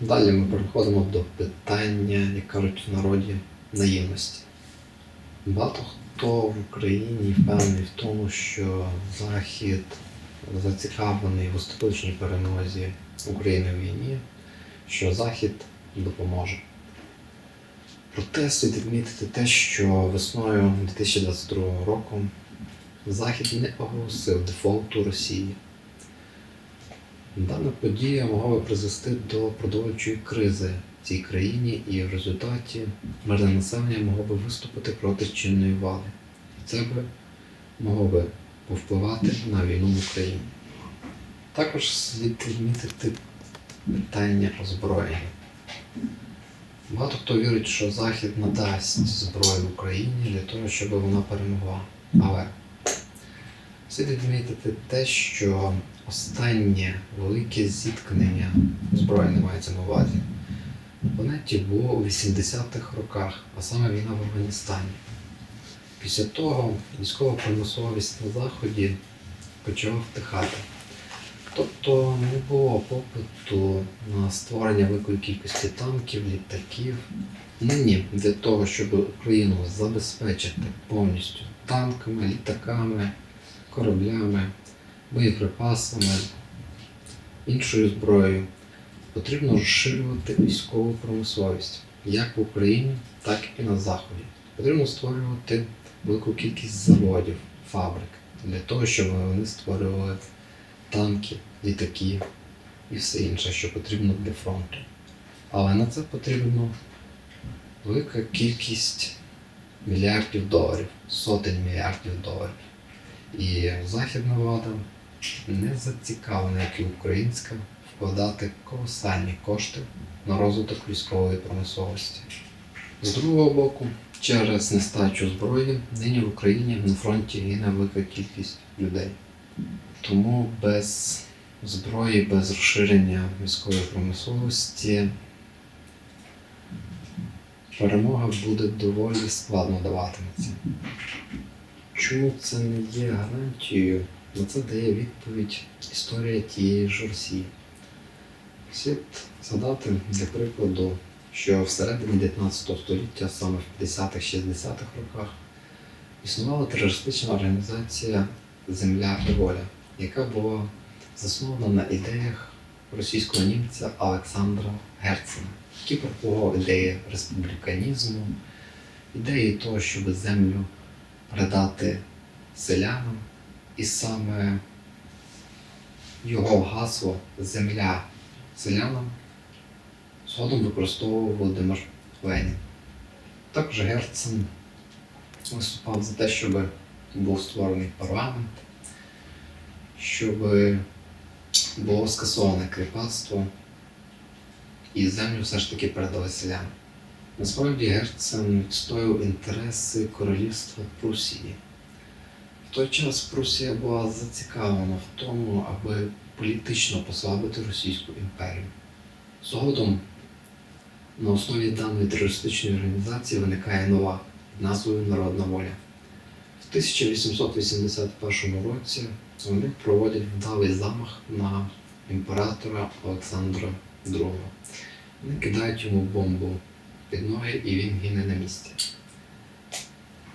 Далі ми переходимо до питання, як кажуть в народі, наївності. Багато хто в Україні впевнений в тому, що Захід зацікавлений в остаточній перемозі України в війні, що Захід допоможе. Проте слід відмітити те, що весною 2022 року Захід не оголосив дефолту Росії. Дана подія могла би призвести до продовольчої кризи в цій країні, і в результаті мирне населення могло би виступити проти чинної влади. І це би могло би повпливати на війну в Україні. Також слід відмітити питання озброєння. Багато хто вірить, що Захід надасть зброю Україні для того, щоб вона перемогла. Але слід відмітити те, що останнє велике зіткнення збройне мається на увазі. Планеті було у 80-х роках, а саме війна в Афганістані. Після того військова промисловість на Заході почала втихати. Тобто не було попиту на створення великої кількості танків, літаків. Нині для того, щоб Україну забезпечити повністю танками, літаками, кораблями, боєприпасами, іншою зброєю, потрібно розширювати військову промисловість як в Україні, так і на Заході. Потрібно створювати велику кількість заводів, фабрик для того, щоб вони створювали танки, літаки і все інше, що потрібно для фронту. Але на це потрібно велика кількість мільярдів доларів, сотень мільярдів доларів. І західна влада не зацікавлена, як і українська, вкладати колосальні кошти на розвиток військової промисловості. З другого боку, через нестачу зброї нині в Україні на фронті гине велика кількість людей. Тому без зброї, без розширення військової промисловості перемога буде доволі складно даватиметься. Чому це не є гарантією? На це дає відповідь історія тієї ж Росії. Слід згадати для прикладу, що всередині 19 століття, саме в 50-х-60-х роках, існувала терористична організація Земля і воля, яка була заснована на ідеях російського німця Олександра Герцена, який пропагував ідеї республіканізму, ідеї того, щоб землю передати селянам, і саме його гасло Земля селянам згодом використовував Володимир Ленін. Також Герцен виступав за те, щоб був створений парламент, щоб було скасоване кріпацтво і землю все ж таки передали селянам. Насправді Герцен відстоював інтереси королівства Прусії. Той час Прусія була зацікавлена в тому, аби політично послабити Російську імперію. Згодом на основі даної терористичної організації виникає нова назвою Народна воля. В 1881 році вони проводять вдалий замах на імператора Олександра II. Вони кидають йому бомбу під ноги і він гине на місці.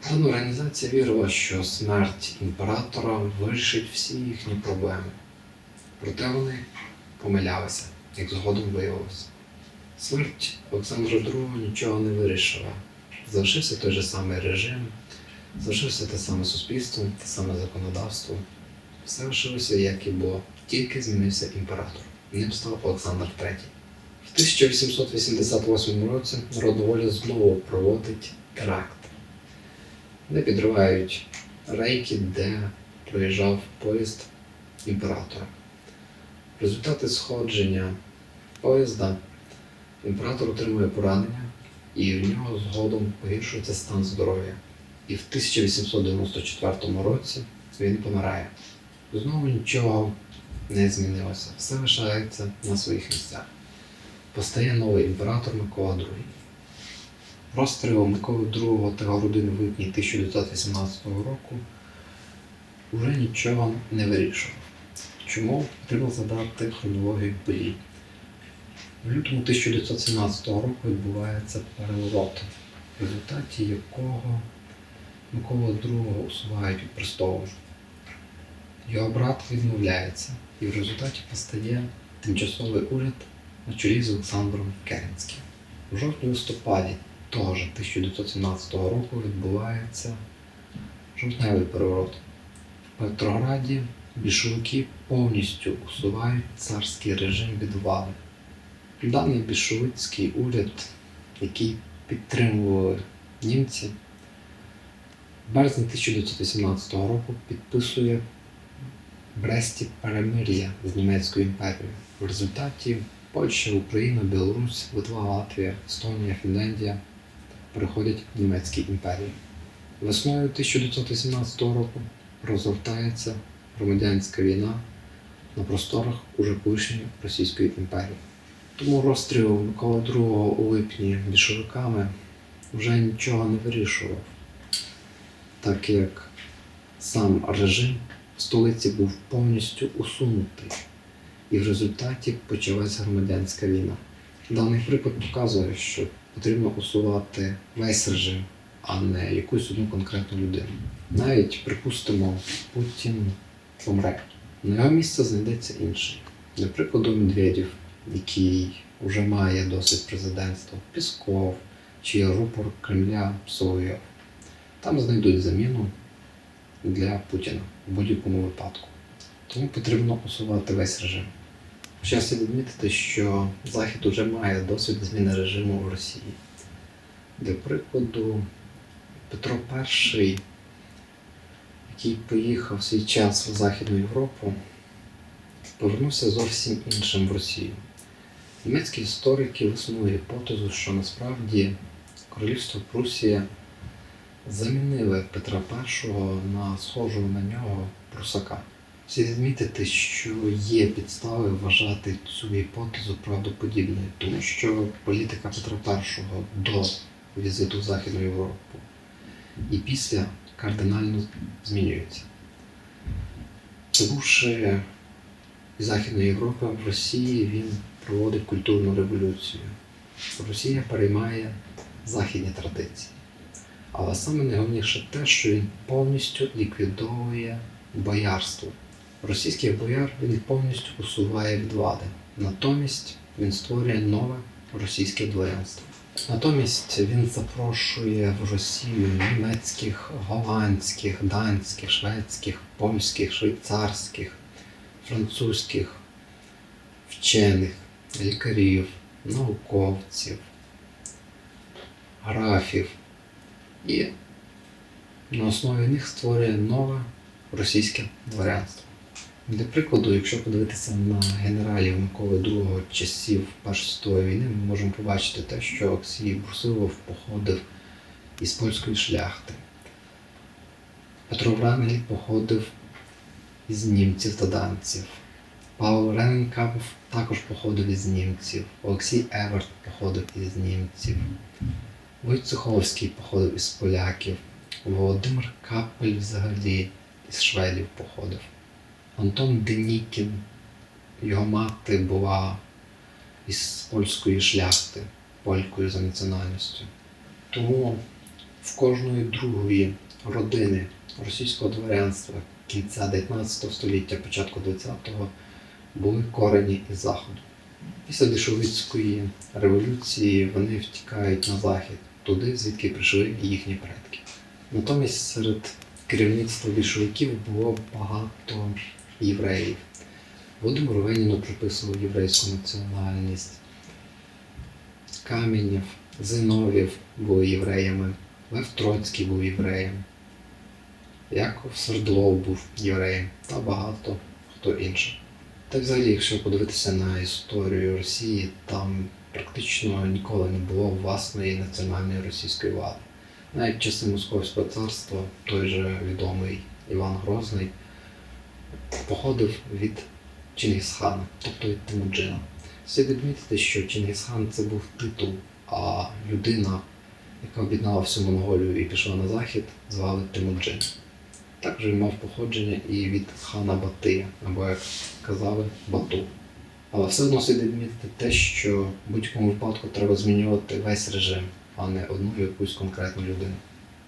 Дана організація вірила, що смерть імператора вирішить всі їхні проблеми. Проте вони помилялися, як згодом виявилося. Смерть Олександра II нічого не вирішила. Залишився той же самий режим, залишився те саме суспільство, те саме законодавство. Все лишилося, як і було, тільки змінився імператор. Ним став Олександр III. В 1888 році Народна воля знову проводить теракт. Вони підривають рейки, де проїжджав поїзд імператора. В результаті сходження поїзда імператор отримує поранення, і в нього згодом погіршується стан здоров'я. І в 1894 році він помирає. Знову нічого не змінилося, все лишається на своїх місцях. Постає новий імператор Микола II. Розстріл Миколи II та години в липні 1918 року вже нічого не вирішував. Чому потрібно задати хронологію подій? В лютому 1917 року відбувається переворот, в результаті якого Микола II усувають від престолу. Його брат відмовляється, і в результаті постає тимчасовий уряд на чолі з Олександром Керенським. У жовтні-листопаді того ж 1917 року відбувається жовтневий переворот. В Петрограді більшовики повністю усувають царський режим від влади. Даний більшовицький уряд, який підтримували німці, в березні 1918 року підписує Бресті перемир'я з Німецькою імперією. В результаті Польща, Україна, Білорусь, Литва, Латвія, Естонія, Фінляндія переходять в німецькі імперії. Весною 1918 року розгортається громадянська війна на просторах уже колишньої Російської імперії. Тому розстріл Миколи II у липні більшовиками вже нічого не вирішував, так як сам режим в столиці був повністю усунутий, і в результаті почалась громадянська війна. Даний приклад показує, що потрібно усувати весь режим, а не якусь одну конкретну людину. Навіть, припустимо, Путін помре. На його місце знайдеться інший. Для прикладу, Медведєв, який вже має досвід президентства, Пісков чи рупор Кремля Соловйов. Там знайдуть заміну для Путіна в будь-якому випадку. Тому потрібно усувати весь режим. Слід відмітити, що Захід уже має досвід зміни режиму в Росії. Для прикладу, Петро І, який поїхав в свій час в Західну Європу, повернувся зовсім іншим в Росію. Німецькі історики висунули гіпотезу, що насправді королівство Прусія замінили Петра І на схожого на нього прусака. Слід відмітити, що є підстави вважати цю гіпотезу правдоподібною, тому що політика Петра І до візиту в Західну Європу і після кардинально змінюється. Прибувши з Західної Європи в Росії, він проводить культурну революцію. Росія переймає західні традиції. Але саме найголовніше те, що він повністю ліквідовує боярство. Російських бояр він повністю усуває від влади. Натомість він створює нове російське дворянство. Натомість він запрошує в Росію німецьких, голландських, данських, шведських, польських, швейцарських, французьких вчених, лікарів, науковців, графів і на основі них створює нове російське дворянство. Для прикладу, якщо подивитися на генералів Миколи II часів Першої світової війни, ми можемо побачити те, що Олексій Брусилов походив із польської шляхти. Петро Врангель походив із німців та данців. Павло Рененкамп також походив із німців. Олексій Еверт походив із німців. Войцеховський походив із поляків. Володимир Капель взагалі із шведів походив. Антон Денікін, його мати була із польської шляхти, полькою за національністю. Тому в кожної другої родини російського дворянства кінця 19 століття, початку 20-го були корені із заходу. Після більшовицької революції вони втікають на захід, туди, звідки прийшли їхні предки. Натомість серед керівництва більшовиків було багато євреїв. Володимиру Леніну приписував єврейську національність. Каменєв, Зиновів були євреями, Лев Троцький був євреєм, Яков Свердлов був євреєм та багато хто інший. Та взагалі, якщо подивитися на історію Росії, там практично ніколи не було власної національної російської влади. Навіть часи Московського царства той же відомий Іван Грозний походив від Чингісхана, тобто від Тимуджина. Слід відмітити, що Чингісхан це був титул, а людина, яка об'єднала всю Монголію і пішла на захід, звали Тимуджин. Також він мав походження і від хана Батия, або як казали Бату. Але все одно слід відмітити те, що в будь-якому випадку треба змінювати весь режим, а не одну якусь конкретну людину.